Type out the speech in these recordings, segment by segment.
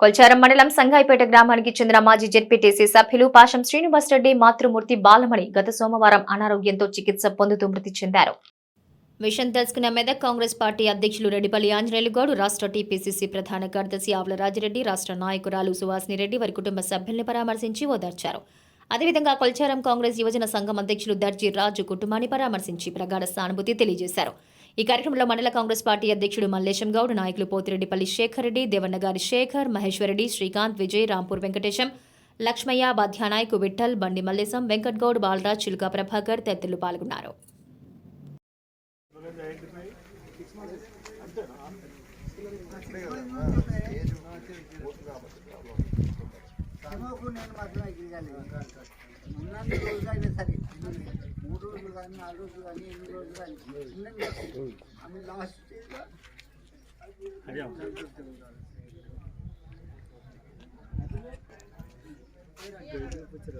కొల్చారం మండలం సంగాయిపేట గ్రామానికి చెందిన మాజీ జెడ్పీటీసీ సభ్యులు పాషం శ్రీనివాసరెడ్డి మాతృమూర్తి బాలమణి గత సోమవారం అనారోగ్యంతో చికిత్స పొందుతూ మృతి చెందారు. విషయం తెలుసుకున్న మెదక్ కాంగ్రెస్ పార్టీ అధ్యక్షులు రెడ్డిపల్లి ఆంజనేయులుగౌడ్ రాష్ట్ర టీపీసీసీ ప్రధాన కార్యదర్శి ఆవుల రాజిరెడ్డి రాష్ట్ర నాయకురాలు సువాసిని రెడ్డి వారి కుటుంబ సభ్యుల్ని పరామర్శించి ఓదార్చారు. అదేవిధంగా కొల్చారం కాంగ్రెస్ యువజన సంఘం అధ్యక్షులు దర్జీ రాజు కుటుంబాన్ని పరామర్శించి ప్రగాఢ సానుభూతి తెలియజేశారు. ఈ కార్యక్రమంలో మండల కాంగ్రెస్ పార్టీ అధ్యక్షుడు మల్లేశం గౌడ్ నాయకులు పోతిరెడ్డిపల్లి శేఖర్ రెడ్డి దేవన్నగారి శేఖర్ మహేశ్వరరెడ్డి శ్రీకాంత్ విజయ్ రాంపూర్ వెంకటేశం లక్ష్మయ్య బాధ్యానాయకు విఠల్ బండి మల్లేశం వెంకట్ గౌడ్ బాలరాజ్ చిలుక ప్రభాకర్ తదితరులు పాల్గొన్నారు. మూడు రోజులు కానీ నాలుగు రోజులు కానీ ఎనిమిది రోజులు కానీ ఉన్నన్ని ఆమె లాస్ట్ స్టేజ్లో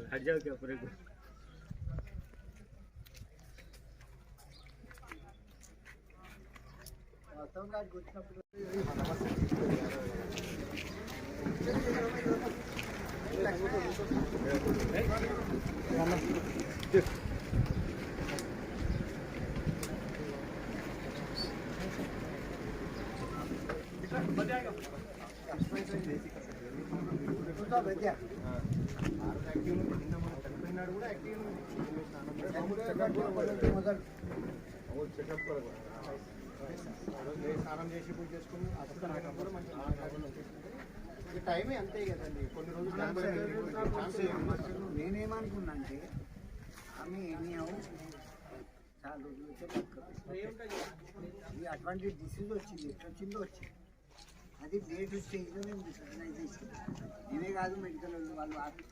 हट जाओ क्या पूरे को మొత్తం కాడికి వచ్చినప్పుడు చూద్దాం విద్య. మొదలు స్నానం చేసి పూజ చేసుకుని అసలు కూడా మంచి టైమే అంతే కదండి. కొన్ని రోజులు. నేనేమనుకున్నా అంటే ఆమె అవు? చాలా రోజులు వచ్చే అటువంటి డిసీజ్ వచ్చింది ఎట్లా వచ్చిందో వచ్చింది. అది డేట్ స్టేజ్లో నేను రికగ్నైజ్ చేసింది. నేనే కాదు మెడికల్ వాళ్ళు వాళ్ళు